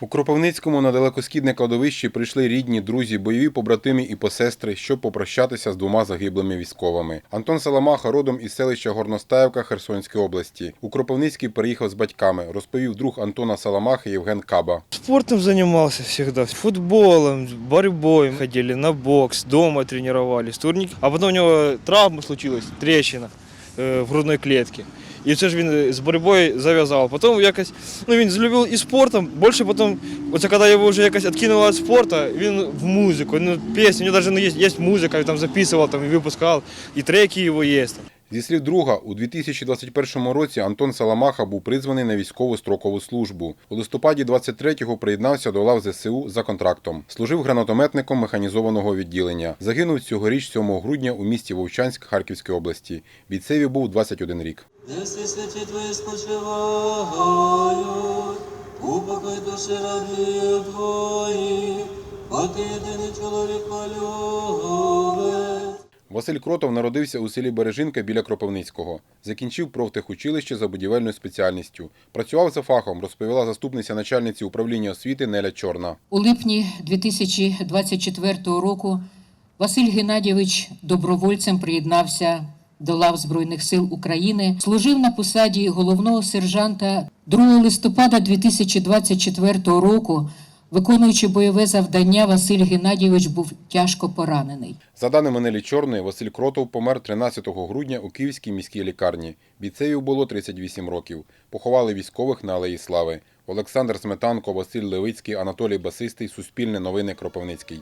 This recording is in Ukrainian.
У Кропивницькому на далекосхідне кладовище прийшли рідні, друзі, бойові побратими і посестри, щоб попрощатися з двома загиблими військовими. Антон Саламаха родом із селища Горностаївка Херсонської області. У Кропивницький переїхав з батьками, розповів друг Антона Саламахи Євген Каба. Спортом занимался всегда, футболом, борьбой ходили, на бокс, дома тренировались, турники. А потом у него травма случилась, трещина е, в грудной клетке. І це ж він з боротьбою зав'язав. Потім якось, ну він злюбив і спортом, більше потім, оце коли його вже якось відкинуло від спорту, він в музику, ну, пісні, у нього навіть ну, є, є музика, він там записував, там, і випускав, і треки його є. Там. Зі слів друга, у 2021 році Антон Саламаха був призваний на військову строкову службу. У листопаді 23-го приєднався до лав ЗСУ за контрактом. Служив гранатометником механізованого відділення. Загинув цьогоріч 7 грудня у місті Вовчанськ Харківської області. Бійцеві був 21 рік. Нести святі твої спочивають, упокой душі рабів твоїх, бо ти єдиний чоловік полюбець. Василь Кротов народився у селі Бережинка біля Кропивницького. Закінчив профтехучилище за будівельною спеціальністю. Працював за фахом, розповіла заступниця начальниці управління освіти Неля Чорна. У липні 2024 року Василь Геннадійович добровольцем приєднався до лав Збройних сил України, служив на посаді головного сержанта 2 листопада 2024 року. Виконуючи бойове завдання, Василь Геннадійович був тяжко поранений. За даними Нелі Чорної, Василь Кротов помер 13 грудня у Київській міській лікарні. Бійцею було 38 років. Поховали військових на Алеї Слави. Олександр Сметанко, Василь Левицький, Анатолій Басистий, Суспільне новини Кропивницький.